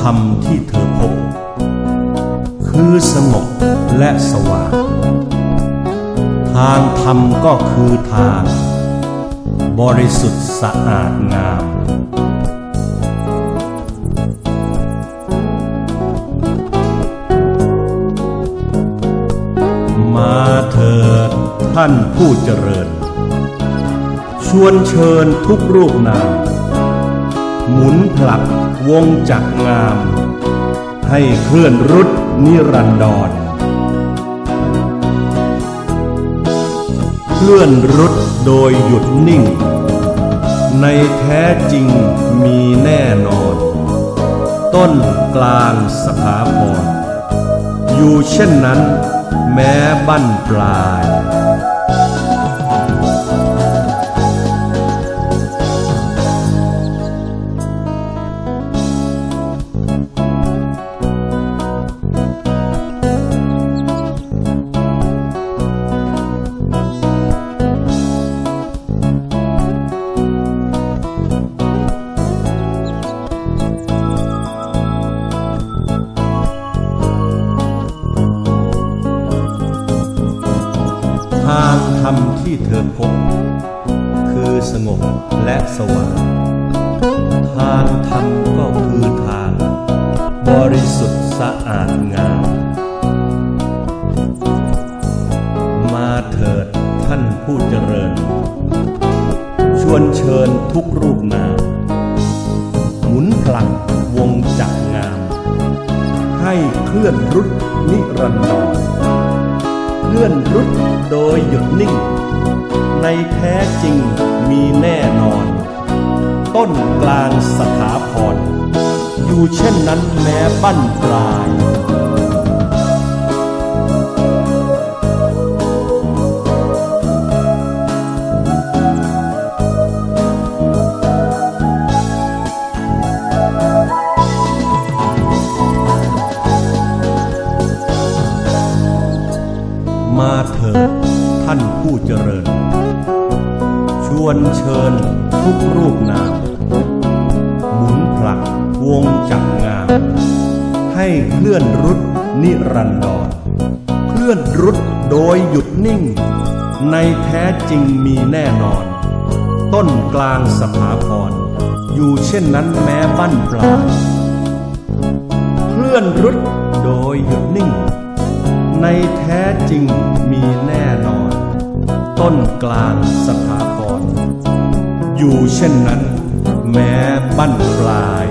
ธรรมที่เธอพบ คือสงบและสว่าง ทางธรรมก็คือทางบริสุทธิ์สะอาดงาม มาเถิดท่านผู้เจริญ ชวนเชิญทุกรูปนามหมุนผลัก วงจักงาม ให้เคลื่อนรุดนิรันดร เคลื่อนรุดโดยหยุดนิ่ง ในแท้จริงมีแน่นอน ต้นกลางสถาพรอยู่เช่นนั้นแม้บั้นปลาย ทางธรรมที่เธอพบ คือสงบและสว่างทางธรรมก็คือทาง บริสุทธิ์สะอาดงาม มาเถิดท่านผู้เจริญ ชวนเชิญทุกรูปนามหมุนพลังวงจักรงาม ให้เคลื่อนรุดนิรันดร เลื่อนรุดโดยหยุดนิ่ง ในแท้จริงมีแน่นอน ต้นกลางสถาพร อยู่เช่นนั้นแม้บั้นปลาย อนรุดนิรันดรเคลื่อนรุดโดยหยุดนิ่ง ในแท้จริงมีแน่นอน ต้นกลางสถาพร อยู่เช่นนั้นแม้บั้นปลายเคลื่อนรุดโดยหยุดนิ่ง ในแท้จริงมีแน่นอน ต้นกลางสถาพร อยู่เช่นนั้น แม้บั้นปลาย